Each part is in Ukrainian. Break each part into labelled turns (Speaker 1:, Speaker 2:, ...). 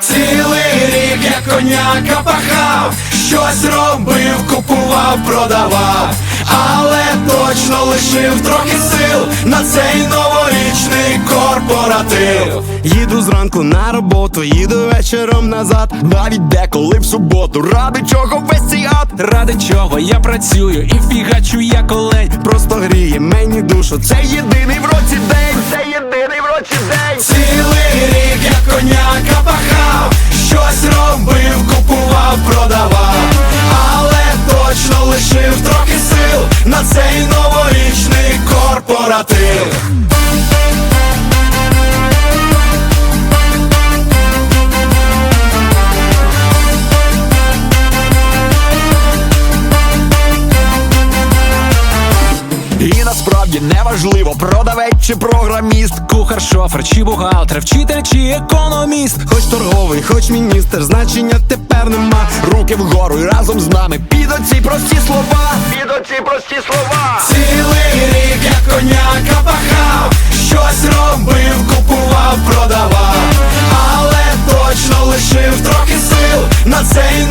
Speaker 1: Цілий рік я коняка пахав, щось робив, купував, продавав, але точно лишив трохи сил на цей новорічний корпоратив.
Speaker 2: Їду зранку на роботу, їду вечором назад, навіть деколи в суботу. Ради чого весь цей ад
Speaker 3: Ради чого я працюю і фігачу я колень
Speaker 2: просто гріє мені душу. Це єдиний в
Speaker 1: продавав, але точно лишив трохи сил на цей новорічний
Speaker 2: І насправді неважливо, продавець чи програміст.
Speaker 3: Кухар, шофер, чи бухгалтер, вчитель чи економіст
Speaker 2: Хоч торговий, хоч міністр, значення тепер нема. Руки вгору і разом з нами під оці прості слова. Під оці прості слова.
Speaker 1: Цілий рік я коняка пахав, щось робив, купував, продавав, але точно лишив трохи сил на цей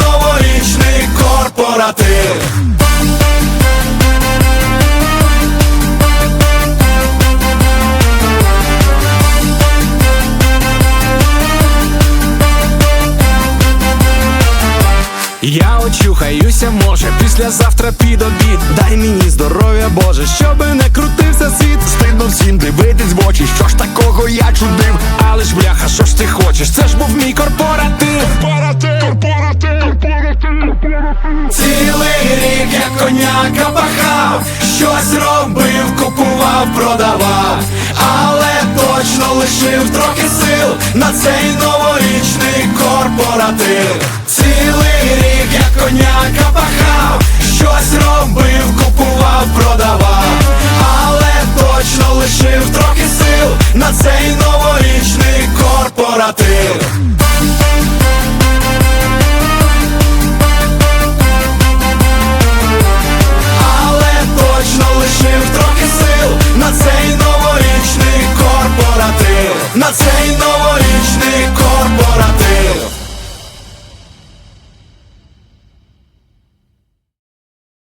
Speaker 3: Я очухаюся, може, післязавтра під обід
Speaker 2: Дай мені здоров'я, Боже, щоби не крутився світ. Стидно всім дивитись в очі, що ж такого я чудив.
Speaker 3: Але ж бляха, що ж ти хочеш? Це ж був мій корпоратив
Speaker 1: Цілий рік я коняка пахав, щось робив, купував, продавав, але точно лишив трохи сил на цей новорічний корпоратив. Робив, купував, продавав, але точно лишив трохи сил на цей новорічний корпоратив. але точно лишив трохи сил на цей новорічний корпоратив, на цей новорічний